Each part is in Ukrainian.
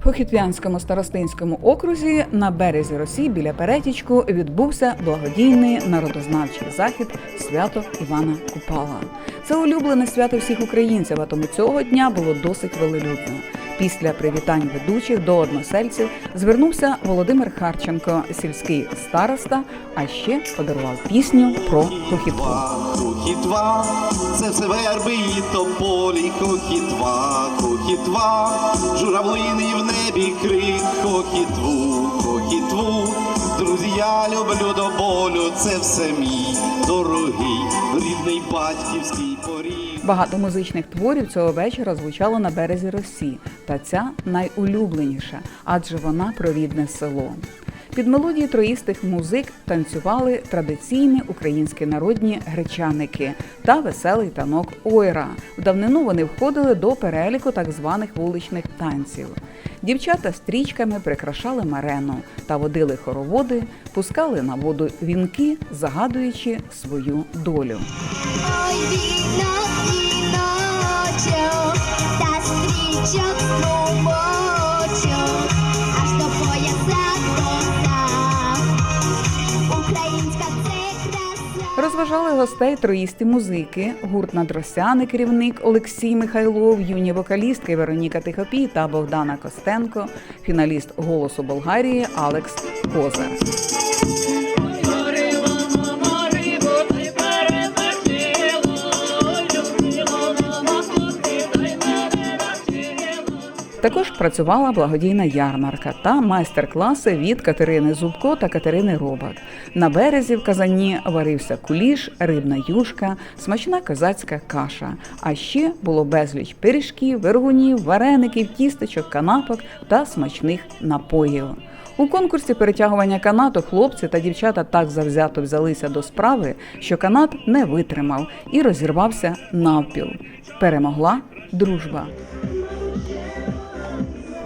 В Хохітвянському старостинському окрузі на березі Росії біля Перетічку відбувся благодійний народознавчий захід свято Івана Купала. Це улюблене свято всіх українців, а тому цього дня було досить велелюдно. Після привітань ведучих до односельців звернувся Володимир Харченко, сільський староста, а ще подарував пісню про хохітву. Хохітва, це все верби і тополі, кохітва, хохітва, журавлини в небі крик, кохітву, хохітву. Я люблю до болю, це все мій дорогий, рідний батьківський поріг. Багато музичних творів цього вечора звучало на березі Росі, та ця найулюбленіша, адже вона про рідне село. Під мелодії троїстих музик танцювали традиційні українські народні гречаники та веселий танок ойра. В давнину вони входили до переліку так званих вуличних танців. Дівчата стрічками прикрашали марену та водили хороводи, пускали на воду вінки, загадуючи свою долю. Та стрічок Розважали гостей троїсті музики, гурт надросяни, керівник Олексій Михайлов, юні вокалістки Вероніка Тихопій та Богдана Костенко, фіналіст голосу Болгарії Алекс Козар. Також працювала благодійна ярмарка та майстер-класи від Катерини Зубко та Катерини Робак. На березі в казані варився куліш, рибна юшка, смачна козацька каша. А ще було безліч пиріжків, вергунів, вареників, тістечок, канапок та смачних напоїв. У конкурсі перетягування канату хлопці та дівчата так завзято взялися до справи, що канат не витримав і розірвався навпіл. Перемогла дружба.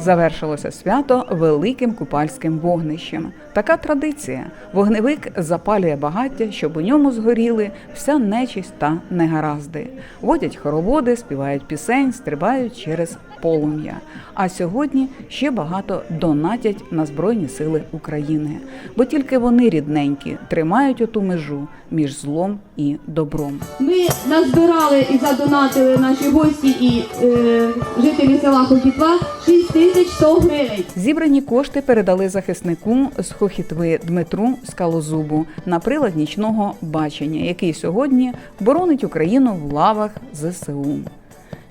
Завершилося свято великим купальським вогнищем. Така традиція. Вогневик запалює багаття, щоб у ньому згоріли вся нечисть та негаразди. Водять хороводи, співають пісень, стрибають через полум'я. А сьогодні ще багато донатять на Збройні Сили України, бо тільки вони рідненькі тримають оту межу між злом і добром. Ми назбирали і задонатили наші гості і е, жителі села Хохітва 6100 гривень. Зібрані кошти передали захиснику з Хохітви Дмитру Скалозубу на прилад нічного бачення, який сьогодні боронить Україну в лавах ЗСУ.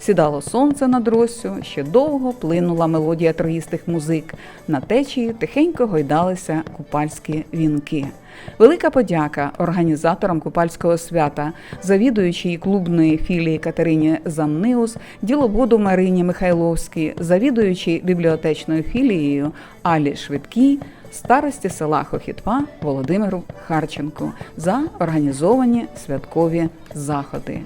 Сідало сонце над Росю, ще довго плинула мелодія троїстих музик. На течії тихенько гойдалися купальські вінки. Велика подяка організаторам купальського свята, завідуючій клубної філії Катерині Замниус, діловоду Марині Михайловській, завідуючій бібліотечною філією Алі Швидкій, старості села Хохітва Володимиру Харченку за організовані святкові заходи.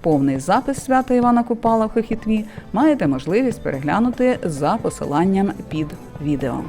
Повний запис свята Івана Купала в Хохітві маєте можливість переглянути за посиланням під відео.